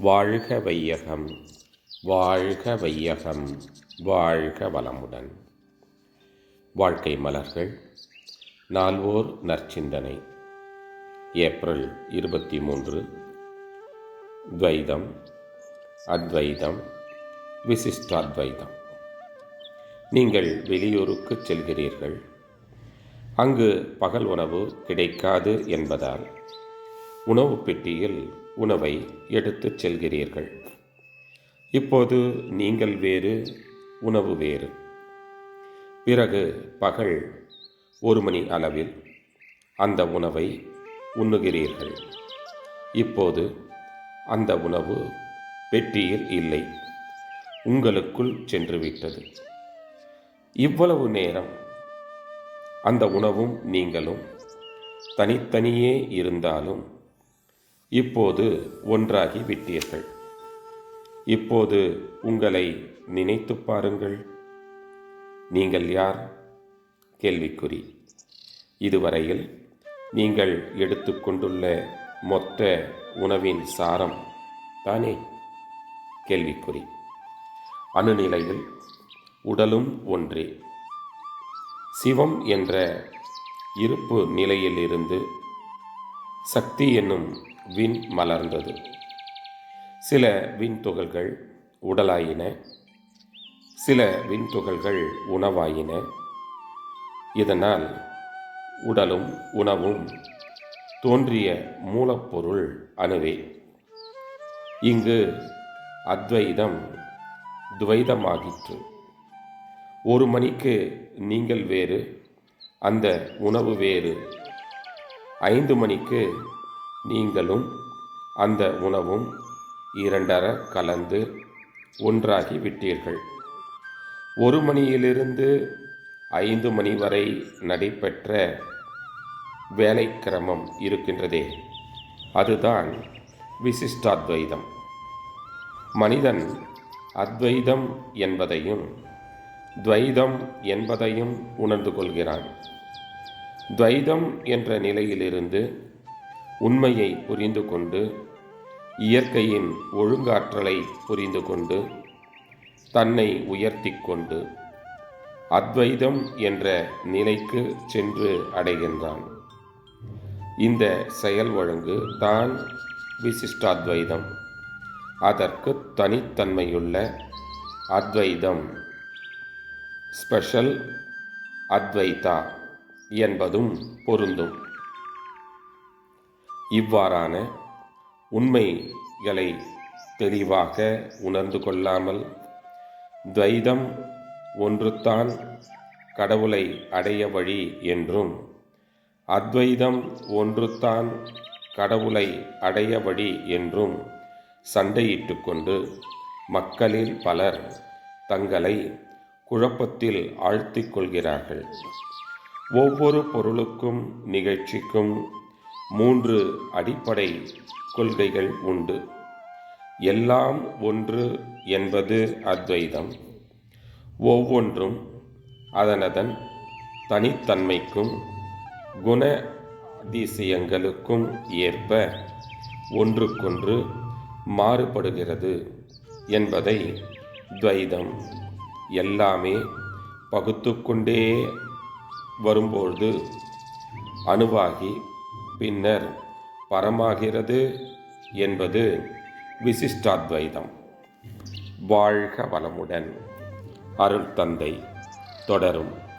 வாழ்க வையகம் வாழ்க வையகம் வாழ்க வளமுடன். வாழ்க்கை மலர்கள் நால்வோர் நற்சிந்தனை. ஏப்ரல் இருபத்தி மூன்று துவைதம் அத்வைதம் விசிஷ்டாத்வைதம். நீங்கள் வெளியூருக்கு செல்கிறீர்கள். அங்கு பகல் உணவு கிடைக்காது என்பதால் உணவு பெட்டியில் உணவை எடுத்துச் செல்கிறீர்கள். இப்போது நீங்கள் வேறு உணவு வேறு. பிறகு பகல் ஒரு மணி அளவில் அந்த உணவை உண்ணுகிறீர்கள். இப்போது அந்த உணவு பெட்டியில் இல்லை. உங்களுக்குள் சென்றுவிட்டது. இவ்வளவு நேரம் அந்த உணவும் நீங்களும் தனித்தனியே இருந்தாலும் இப்போது ஒன்றாகி விட்டீர்கள். இப்போது உங்களை நினைத்து பாருங்கள். நீங்கள் யார்? கேள்விக்குறி. இதுவரையில் நீங்கள் எடுத்துக்கொண்டுள்ள மொத்த உணவின் சாரம் தானே? கேள்விக்குறி. அணுநிலையில் உடலும் ஒன்றே. சிவம் என்ற இருப்பு நிலையிலிருந்து சக்தி என்னும் விண் மலர்ந்தது. சில விண்துகள்கள் உடலாயின. சில விண்துகள்கள் உணவாயின. இதனால் உடலும் உணவும் தோன்றிய மூலப்பொருள் அணுவே. இங்கு அத்வைதம் துவைதமாகிற்று. ஒரு மணிக்கு நீங்கள் வேறு அந்த உணவு வேறு. ஐந்து மணிக்கு நீங்களும் அந்த உணவும் இரண்டர கலந்து ஒன்றாகி விட்டீர்கள். ஒரு மணியிலிருந்து ஐந்து மணி வரை நடைபெற்ற வேலை கிரமம் இருக்கின்றதே. அதுதான் விசிஷ்டாத்வைதம். மனிதன் அத்வைதம் என்பதையும் துவைதம் என்பதையும் உணர்ந்து கொள்கிறான். துவைதம் என்ற நிலையிலிருந்து உண்மையை புரிந்து கொண்டு இயற்கையின் ஒழுங்காற்றலை புரிந்து கொண்டு தன்னை உயர்த்தி கொண்டு அத்வைதம் என்ற நிலைக்கு சென்று அடைகின்றான். இந்த செயல் ஒழுங்கு தான் விசிஷ்டாத்வைதம். அதற்கு தனித்தன்மையுள்ள அத்வைதம். ஸ்பெஷல் அத்வைதா என்பதும் பொருந்தும். இவ்வாறான உண்மைகளை தெளிவாக உணர்ந்து கொள்ளாமல் துவைதம் ஒன்றுதான் கடவுளை அடைய வழி என்றும் அத்வைதம் ஒன்றுதான் கடவுளை அடைய வழி என்றும் சண்டையிட்டு கொண்டு மக்களில் பலர் தங்களை குழப்பத்தில் ஆழ்த்திக் கொள்கிறார்கள். ஒவ்வொரு பொருளுக்கும் நிகழ்ச்சிக்கும் மூன்று அடிப்படை கொள்கைகள் உண்டு. எல்லாம் ஒன்று என்பது அத்வைதம். ஒவ்வொன்றும் அதனதன் தனித்தன்மைக்கும் குண அதிசயங்களுக்கும் ஏற்ப ஒன்றுக்கொன்று மாறுபடுகிறது என்பதை துவைதம் எல்லாமே பகுத்து கொண்டே வரும்பொழுது அணுவாகி பின்னர் பரமாகிறது என்பது விசிஷ்டாத்வைதம். வாழ்க வளமுடன். அருள் தந்தை. தொடரும்.